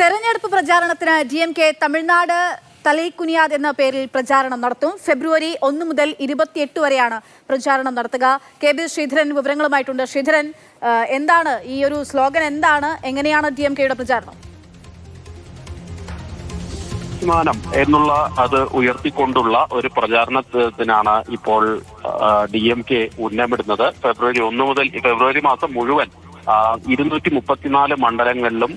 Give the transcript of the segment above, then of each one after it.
തെരഞ്ഞെടുപ്പ് പ്രചാരണത്തിന് D M K Tamil Nadu തലൈക്കുനിയാദ് എന്ന പേരിൽ പ്രചാരണം നടത്തും. ഫെബ്രുവരി ഒന്ന് മുതൽ ഇരുപത്തിയെട്ട് വരെയാണ് പ്രചാരണം നടത്തുക. കെ ബി ശ്രീധരൻ വിവരങ്ങളുമായിട്ടുണ്ട്. ശ്രീധരൻ എന്താണ് ഈ ഒരു സ്ലോഗൻ? എന്താണ്? എങ്ങനെയാണ് ഡി എം കെയുടെ പ്രചാരണം? എന്നുള്ള അത് ഉയർത്തിക്കൊണ്ടുള്ള ഒരു പ്രചാരണത്തിനാണ് ഇപ്പോൾ ഡി എം കെ ഉന്നമിടുന്നത്. ഫെബ്രുവരി ഒന്ന് മുതൽ ഫെബ്രുവരി മാസം മുഴുവൻ ഇരുന്നൂറ്റി മുപ്പത്തിനാല് മണ്ഡലങ്ങളിലും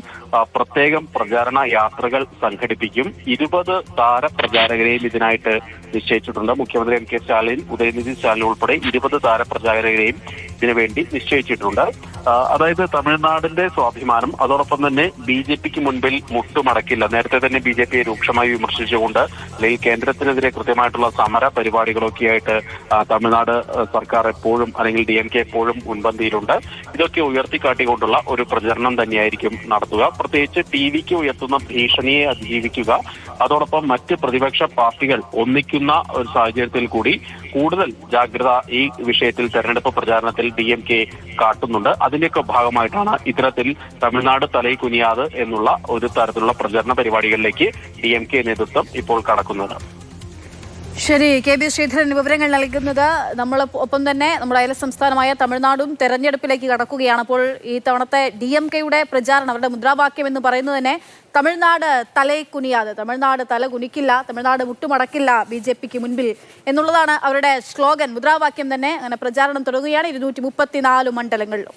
പ്രത്യേകം പ്രചാരണ യാത്രകൾ സംഘടിപ്പിക്കും. ഇരുപത് താരപ്രചാരകരെയും ഇതിനായിട്ട് നിശ്ചയിച്ചിട്ടുണ്ട്. മുഖ്യമന്ത്രി എം കെ സ്റ്റാലിൻ ഉദയനിധി സ്റ്റാലിൻ ഉൾപ്പെടെ ഇരുപത് താരപ്രചാരകരെയും ഇതിനുവേണ്ടി നിശ്ചയിച്ചിട്ടുണ്ട്. അതായത് തമിഴ്നാടിന്റെ സ്വാഭിമാനം അതോടൊപ്പം തന്നെ ബി ജെ പിക്ക് മുൻപിൽ മുട്ടുമടക്കില്ല. നേരത്തെ തന്നെ ബി ജെ പിയെ രൂക്ഷമായി വിമർശിച്ചുകൊണ്ട് അല്ലെങ്കിൽ കേന്ദ്രത്തിനെതിരെ കൃത്യമായിട്ടുള്ള സമര പരിപാടികളൊക്കെയായിട്ട് തമിഴ്നാട് സർക്കാർ എപ്പോഴും അല്ലെങ്കിൽ ഡി എം കെ എപ്പോഴും മുൻപന്തിയിലുണ്ട്. ഇതൊക്കെ ഉയർത്തിക്കാട്ടിക്കൊണ്ടുള്ള ഒരു പ്രചരണം തന്നെയായിരിക്കും നടത്തുക. പ്രത്യേകിച്ച് ടി വിക്ക് ഉയർത്തുന്ന ഭീഷണിയെ അതിജീവിക്കുക. അതോടൊപ്പം മറ്റ് പ്രതിപക്ഷ പാർട്ടികൾ ഒന്നിക്കുന്ന ഒരു സാഹചര്യത്തിൽ കൂടി കൂടുതൽ ജാഗ്രത ഈ വിഷയത്തിൽ തെരഞ്ഞെടുപ്പ് പ്രചാരണത്തിൽ ഡി എം കെ കാട്ടുന്നുണ്ട്. അതിന്റെയൊക്കെ ഭാഗമായിട്ടാണ് ഇത്തരത്തിൽ തമിഴ്നാട് തലയിൽ കുനിയാത് എന്നുള്ള ഒരു തരത്തിലുള്ള പ്രചരണ പരിപാടികളിലേക്ക് ഡി എം കെ നേതൃത്വം ഇപ്പോൾ കടക്കുന്നത്. ശരി കെ ബി ശ്രീധരൻ വിവരങ്ങൾ നൽകുന്നത് നമ്മൾ ഒപ്പം തന്നെ നമ്മുടെ അയൽ സംസ്ഥാനമായ തമിഴ്നാടും തെരഞ്ഞെടുപ്പിലേക്ക് കടക്കുകയാണ്. അപ്പോൾ ഈ തവണത്തെ ഡി എം കെയുടെ പ്രചാരണം അവരുടെ മുദ്രാവാക്യം എന്ന് പറയുന്നത് തന്നെ തമിഴ്നാട് തലേ കുനിയാതെ തമിഴ്നാട് തല കുനിക്കില്ല തമിഴ്നാട് മുട്ടുമടക്കില്ല ബി ജെ പിക്ക് മുൻപിൽ എന്നുള്ളതാണ് അവരുടെ സ്ലോഗൻ. മുദ്രാവാക്യം തന്നെ അങ്ങനെ പ്രചാരണം തുടങ്ങുകയാണ് ഇരുന്നൂറ്റി മുപ്പത്തിനാല് മണ്ഡലങ്ങളിലും.